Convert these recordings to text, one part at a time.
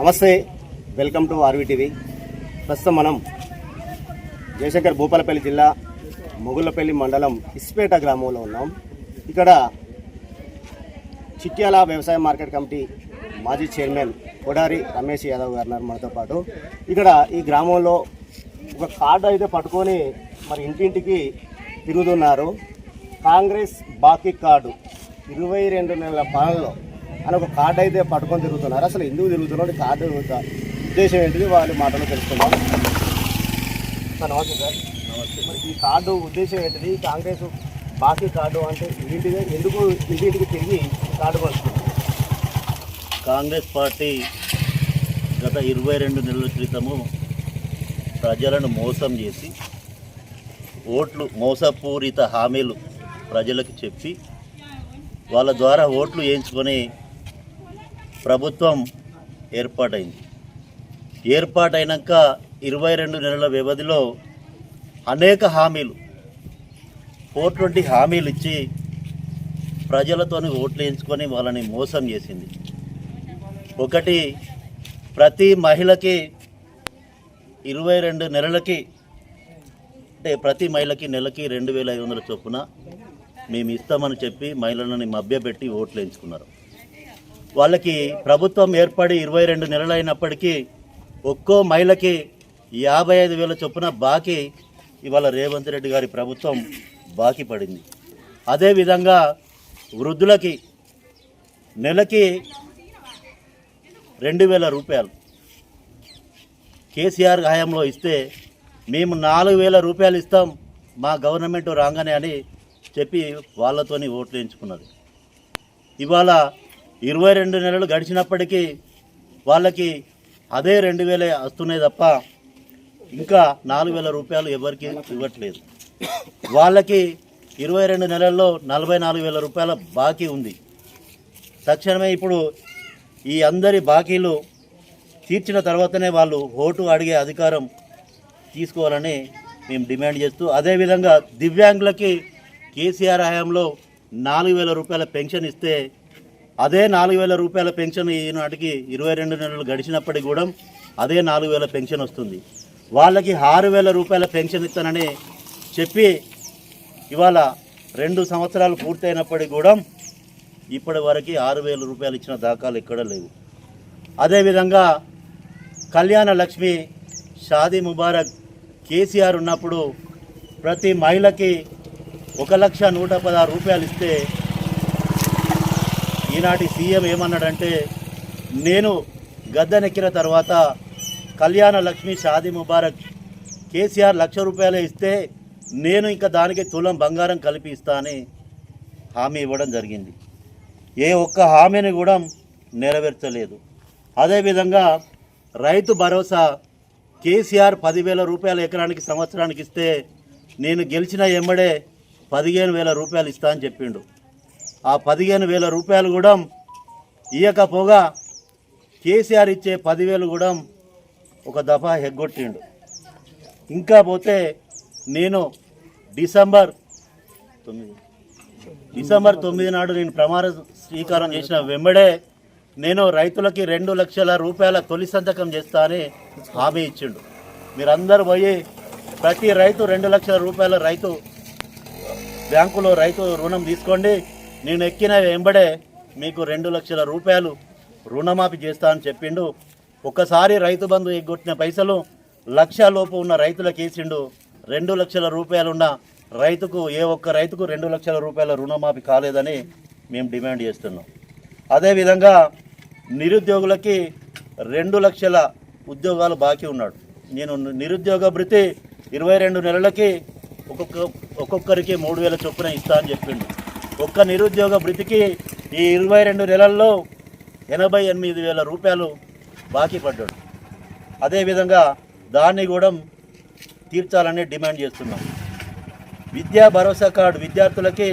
నమస్తే welcome to ఆర్వీటీవీ ప్రస్తుతం మనం జయశంకర్ భూపాలపల్లి జిల్లా మొగుళ్ళపల్లి మండలం ఇస్పేట గ్రామంలో ఉన్నాం. ఇక్కడ చిట్యాల వ్యవసాయ మార్కెట్ కమిటీ మాజీ చైర్మన్ కొడారి రమేష్ యాదవ్ గారు మనతో పాటు. ఇక్కడ ఈ గ్రామంలో ఒక కార్డు అయితే పట్టుకొని మరి ఇంటింటికి తిరుగుతున్నారు. కాంగ్రెస్ బాకీ కార్డు ఇరవై రెండు నెలల పాలనలో అని ఒక కార్డు అయితే పట్టుకొని తిరుగుతున్నారు. అసలు ఎందుకు తిరుగుతున్నారు? కార్డు ఉద్దేశం ఏంటిది? వాళ్ళ మాటలో తెలుసుకుందాం. సార్ నమస్తే సార్. నమస్తే. మరి ఈ కార్డు ఉద్దేశం ఏంటిది? కాంగ్రెస్ బాకీ కార్డు అంటే ఇంటింటికి ఎందుకు ఇంటింటికి తిరిగి కార్డు పంచుతున్నారు కాంగ్రెస్ పార్టీ గత ఇరవై రెండు నెలల క్రితము ప్రజలను మోసం చేసి ఓట్లు మోసపూరిత హామీలు ప్రజలకు చెప్పి వాళ్ళ ద్వారా ఓట్లు వేయించుకొని ప్రభుత్వం ఏర్పాటైంది. ఏర్పాటైనాక ఇరవై రెండు నెలల వ్యవధిలో అనేక హామీలు ఫోర్ ట్వంటీ హామీలు ఇచ్చి ప్రజలతోని ఓట్లు వేయించుకొని వాళ్ళని మోసం చేసింది. ఒకటి ప్రతి మహిళకి ఇరవై రెండు నెలలకి అంటే ప్రతి మహిళకి నెలకి రెండు వేల ఐదు వందల చొప్పున మేము ఇస్తామని చెప్పి మహిళలని మభ్యపెట్టి ఓట్లు వేయించుకున్నారు వాళ్ళకి ప్రభుత్వం ఏర్పడి ఇరవై రెండు నెలలైనప్పటికీ ఒక్కో మహిళకి యాభై ఐదు వేల చొప్పున బాకీ ఇవాళ రేవంత్ రెడ్డి గారి ప్రభుత్వం బాకీ పడింది. అదేవిధంగా వృద్ధులకి నెలకి రెండు వేల రూపాయలు కేసీఆర్ హయాంలో ఇస్తే మేము నాలుగు వేల రూపాయలు ఇస్తాం మా గవర్నమెంట్ రాగానే అని చెప్పి వాళ్ళతోని ఓట్లు వేయించుకున్నది ఇవాళ ఇరవై రెండు నెలలు గడిచినప్పటికీ వాళ్ళకి అదే రెండు వేలే వస్తున్నాయి తప్ప ఇంకా నాలుగు వేల రూపాయలు ఎవరికి ఇవ్వట్లేదు. వాళ్ళకి ఇరవై రెండు నెలల్లో నలభై నాలుగు వేల రూపాయల బాకీ ఉంది. తక్షణమే ఇప్పుడు ఈ అందరి బాకీలు తీర్చిన తర్వాతనే వాళ్ళు ఓటు అడిగే అధికారం తీసుకోవాలని మేము డిమాండ్ చేస్తూ అదేవిధంగా దివ్యాంగులకి కేసీఆర్ హయాంలో నాలుగు వేల రూపాయల పెన్షన్ ఇస్తే అదే నాలుగు వేల రూపాయల పెన్షన్ ఈనాటికి ఇరవై రెండు నెలలు గడిచినప్పటికి కూడా అదే నాలుగు వేల పెన్షన్ వస్తుంది. వాళ్ళకి ఆరు వేల రూపాయల పెన్షన్ ఇస్తానని చెప్పి ఇవాళ రెండు సంవత్సరాలు పూర్తయినప్పటికి కూడా ఇప్పటి వరకు ఆరు వేల రూపాయలు ఇచ్చిన దాఖలు ఎక్కడ లేవు. అదేవిధంగా కళ్యాణ లక్ష్మి షాదీ ముబారక్ కేసీఆర్ ఉన్నప్పుడు ప్రతి మహిళకి ఒక లక్ష నూట పదహారు రూపాయలు ఇస్తే ఈనాటి సీఎం ఏమన్నాడంటే నేను గద్దెనెక్కిన తర్వాత కళ్యాణ లక్ష్మి షాదీ ముబారక్ కేసీఆర్ లక్ష రూపాయలే ఇస్తే నేను ఇంకా దానికి తులం బంగారం కలిపి ఇస్తానని హామీ ఇవ్వడం జరిగింది. ఏ ఒక్క హామీని కూడా నెరవేర్చలేదు. అదేవిధంగా రైతు భరోసా కేసీఆర్ పదివేల రూపాయల ఎకరానికి సంవత్సరానికి ఇస్తే నేను గెలిచిన ఎమ్మడే పదిహేను వేల రూపాయలు ఇస్తా అని చెప్పిండు. ఆ పదిహేను వేల రూపాయలు కూడా ఇయ్యకపోగా కేసీఆర్ ఇచ్చే పదివేలు కూడా ఒక దఫా ఎగ్గొట్టిండు ఇంకా పోతే నేను డిసెంబర్ తొమ్మిది డిసెంబర్ తొమ్మిది నాడు నేను ప్రమాణ స్వీకారం చేసిన వెంబడే నేను రైతులకి రెండు లక్షల రూపాయల తొలి సంతకం చేస్తా అని హామీ ఇచ్చిండు. మీరందరూ పోయి ప్రతి రైతు రెండు లక్షల రూపాయల రైతు బ్యాంకులో రైతు రుణం తీసుకోండి. నేను ఎక్కిన వెంబడే మీకు రెండు లక్షల రూపాయలు రుణమాఫీ చేస్తా అని చెప్పిండు. ఒక్కసారి రైతు బంధు ఎగ్గొట్టిన పైసలు లక్ష లోపు ఉన్న రైతులకు వేసిండు. రెండు లక్షల రూపాయలున్న రైతుకు ఏ ఒక్క రైతుకు రెండు లక్షల రూపాయల రుణమాఫీ కాలేదని మేము డిమాండ్ చేస్తున్నాం. అదేవిధంగా నిరుద్యోగులకి రెండు లక్షల ఉద్యోగాలు బాకీ ఉన్నాడు. నేను నిరుద్యోగ భృతి ఇరవై రెండు నెలలకి ఒక్కొక్క ఒక్కొక్కరికి మూడు వేల చొప్పున ఇస్తా అని చెప్పిండు. ఒక్క నిరుద్యోగ వృత్తికి ఈ ఇరవై రెండు నెలల్లో ఎనభై ఎనిమిది వేల రూపాయలు బాకీ పడ్డాడు. అదేవిధంగా దాన్ని కూడా తీర్చాలని డిమాండ్ చేస్తున్నాం. విద్యా భరోసా కార్డు విద్యార్థులకి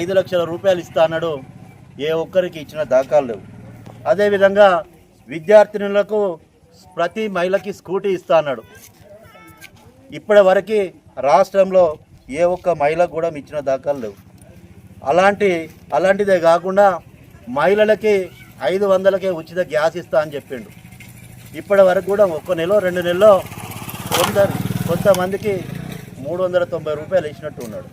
ఐదు లక్షల రూపాయలు ఇస్తా అన్నాడు. ఏ ఒక్కరికి ఇచ్చిన దాఖలు లేవు. అదేవిధంగా విద్యార్థినులకు ప్రతి మహిళకి స్కూటీ ఇస్తా అన్నాడు. ఇప్పటి వరకు రాష్ట్రంలో ఏ ఒక్క మహిళకు కూడా ఇచ్చిన దాఖలు లేవు. అలాంటి అలాంటిదే కాకుండా మహిళలకి ఐదు వందలకే ఉచిత గ్యాస్ ఇస్తా అని చెప్పిండు. ఇప్పటి వరకు కూడా ఒక్క నెల రెండు నెలలో కొందరు కొంతమందికి మూడు వందల తొంభై రూపాయలు ఇచ్చినట్టు ఉన్నాడు.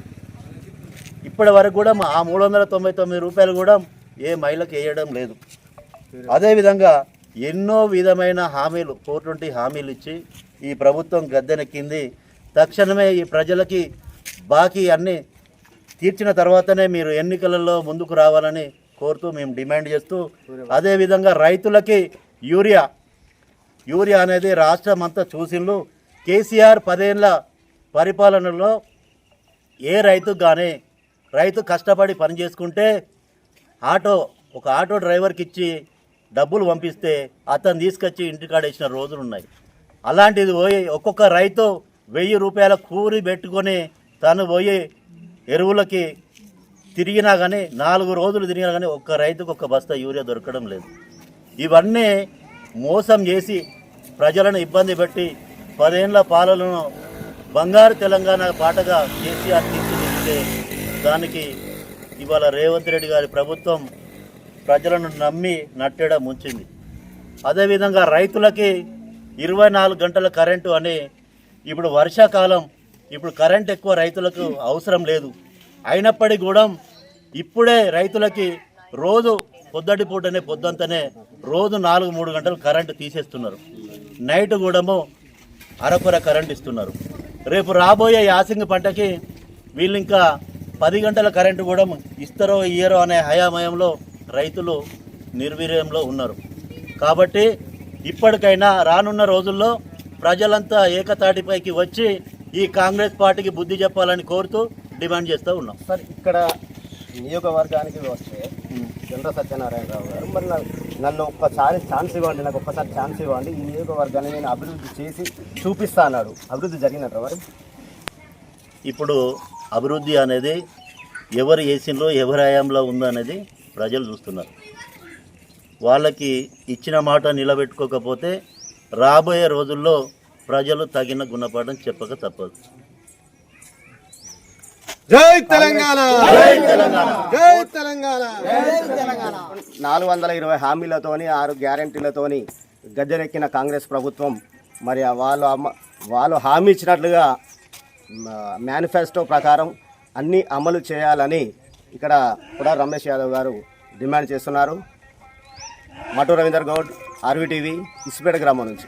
ఇప్పటి వరకు కూడా ఆ మూడు వందల తొంభై తొమ్మిది రూపాయలు కూడా ఏ మహిళకి వేయడం లేదు. అదేవిధంగా ఎన్నో విధమైన హామీలు ఫోర్ ట్వంటీ హామీలు ఇచ్చి ఈ ప్రభుత్వం గద్దెనెక్కింది. తక్షణమే ఈ ప్రజలకి బాకీ అన్నీ తీర్చిన తర్వాతనే మీరు ఎన్నికలలో ముందుకు రావాలని కోరుతూ మేము డిమాండ్ చేస్తూ అదేవిధంగా రైతులకి యూరియా యూరియా అనేది రాష్ట్రం అంతా చూసిండ్రు కేసీఆర్ పదేళ్ళ పరిపాలనలో ఏ రైతుకు కానీ రైతు కష్టపడి పని చేసుకుంటే ఆటో ఒక ఆటో డ్రైవర్కి ఇచ్చి డబ్బులు పంపిస్తే అతను తీసుకొచ్చి ఇంటికాడ ఇచ్చిన రోజులు ఉన్నాయి. అలాంటిది పోయి ఒక్కొక్క రైతు వెయ్యి రూపాయల కూలి పెట్టుకొని తను పోయి ఎరువులకి తిరిగినా కానీ నాలుగు రోజులు తిరిగినా కానీ ఒక్క రైతుకు ఒక్క బస్తా యూరియా దొరకడం లేదు. ఇవన్నీ మోసం చేసి ప్రజలను ఇబ్బంది పెట్టి పదేళ్ళ పాలనను బంగారు తెలంగాణ పాటగా కేసీఆర్ తీర్చిదిద్దితే దానికి ఇవాళ రేవంత్ రెడ్డి గారి ప్రభుత్వం ప్రజలను నమ్మి నట్టేడ ముంచింది. అదేవిధంగా రైతులకి ఇరవై నాలుగు గంటల కరెంటు అని ఇప్పుడు వర్షాకాలం ఇప్పుడు కరెంట్ ఎక్కువ రైతులకు అవసరం లేదు. అయినప్పటికీ కూడా ఇప్పుడే రైతులకి రోజు పొద్దటి పూటనే పొద్దంతనే రోజు నాలుగు మూడు గంటలు కరెంటు తీసేస్తున్నారు. నైట్ కూడాము అరకొర కరెంట్ ఇస్తున్నారు. రేపు రాబోయే యాసింగ్ పంటకి వీళ్ళు ఇంకా పది గంటల కరెంటు కూడా ఇస్తారో ఇయ్యరో అనే హయామయంలో రైతులు నిర్వీర్యంలో ఉన్నారు. కాబట్టి ఇప్పటికైనా రానున్న రోజుల్లో ప్రజలంతా ఏకతాటిపైకి వచ్చి ఈ కాంగ్రెస్ పార్టీకి బుద్ధి చెప్పాలని కోరుతూ డిమాండ్ చేస్తూ ఉన్నాం. సార్ ఇక్కడ నియోజకవర్గానికి వస్తే చంద్ర సత్యనారాయణరావు గారు మరి నన్ను ఒక్కసారి ఛాన్స్ ఇవ్వండి నాకు ఒక్కసారి ఛాన్స్ ఇవ్వండి ఈ నియోజకవర్గాన్ని నేను అభివృద్ధి చేసి చూపిస్తా అన్నాడు. అభివృద్ధి జరిగినట్టు మరి ఇప్పుడు అభివృద్ధి అనేది ఎవరు ఏసీలో ఎవరి హయాంలో ఉందనేది ప్రజలు చూస్తున్నారు. వాళ్ళకి ఇచ్చిన మాట నిలబెట్టుకోకపోతే రాబోయే రోజుల్లో ప్రజలు తగిన గుణపాఠం చెప్పక తప్పదు. జై తెలంగాణ! జై తెలంగాణ! నాలుగు వందల ఇరవై హామీలతోని ఆరు గ్యారంటీలతోని గద్దెనెక్కిన కాంగ్రెస్ ప్రభుత్వం మరి ఆ వాళ్ళు అమ్మ వాళ్ళు హామీ ఇచ్చినట్లుగా మేనిఫెస్టో ప్రకారం అన్నీ అమలు చేయాలని ఇక్కడ కూడా రమేష్ యాదవ్ గారు డిమాండ్ చేస్తున్నారు. మటు రవీందర్ గౌడ్ ఆర్వీటీవీ ఇసుపేట గ్రామం నుంచి.